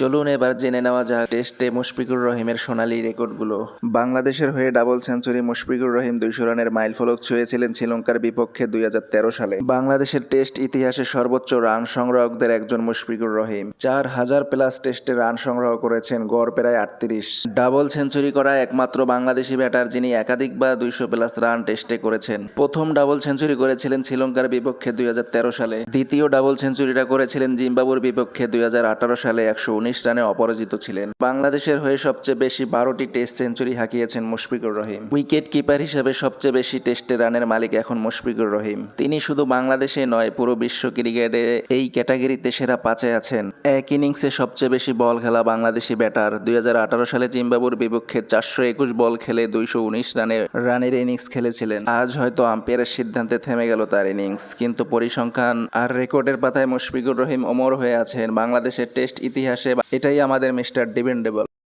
চলুন এবার জেনে নেওয়া যাক টেস্টে মুশফিকুর রহিমের সোনালি রেকর্ডগুলো। বাংলাদেশের হয়ে ডাবল সেঞ্চুরি মুশফিকুর রহিম দুইশো রানের মাইল ফলক ছুঁয়েছিলেন শ্রীলঙ্কার বিপক্ষে দুই হাজার তেরো সালে। বাংলাদেশের টেস্ট ইতিহাসে সর্বোচ্চ রান সংগ্রাহকদের একজন মুশফিকুর রহিম। চার হাজার প্লাস টেস্টে রান সংগ্রহ করেছেন গড় প্রায় আটত্রিশ। ডাবল সেঞ্চুরি করা একমাত্র বাংলাদেশি ব্যাটার যিনি একাধিক বা দুইশো প্লাস রান টেস্টে করেছেন। প্রথম ডাবল সেঞ্চুরি করেছিলেন শ্রীলঙ্কার বিপক্ষে দুই হাজার তেরো সালে। দ্বিতীয় ডাবল সেঞ্চুরিটা করেছিলেন জিম্বাবুর বিপক্ষে দুই হাজার আঠারো সালে একশো উনিশ রানে অপরাজিত ছিলেন। বাংলাদেশের হয়ে সবচেয়ে বেশি বারোটি টেস্ট সেঞ্চুরি হাঁকিয়েছেন মুশফিকুর রহিম। উইকেট কিপার হিসেবে সবচেয়ে বেশি টেস্টে রানের মালিক এখন মুশফিকুর রহিম। তিনি শুধু বাংলাদেশে নয়, পুরো বিশ্ব ক্রিকেটে এই ক্যাটাগরিতে সেরা পাঁচে আছেন। এক ইনিংসে সবচেয়ে বেশি বল খেলা বাংলাদেশি ব্যাটার। দুই হাজার আঠারো সালে জিম্বাবুর বিপক্ষে চারশো একুশ বল খেলে দুইশো উনিশ রানে রানের ইনিংস খেলেছিলেন। আজ হয়তো আম্পায়ারের সিদ্ধান্তে থেমে গেল তার ইনিংস। কিন্তু পরিসংখ্যান আর রেকর্ডের পাতায় মুশফিকুর রহিম অমর হয়ে আছেন। বাংলাদেশের টেস্ট ইতিহাসে এটাই আমাদের মিস্টার ডিপেন্ডেবল।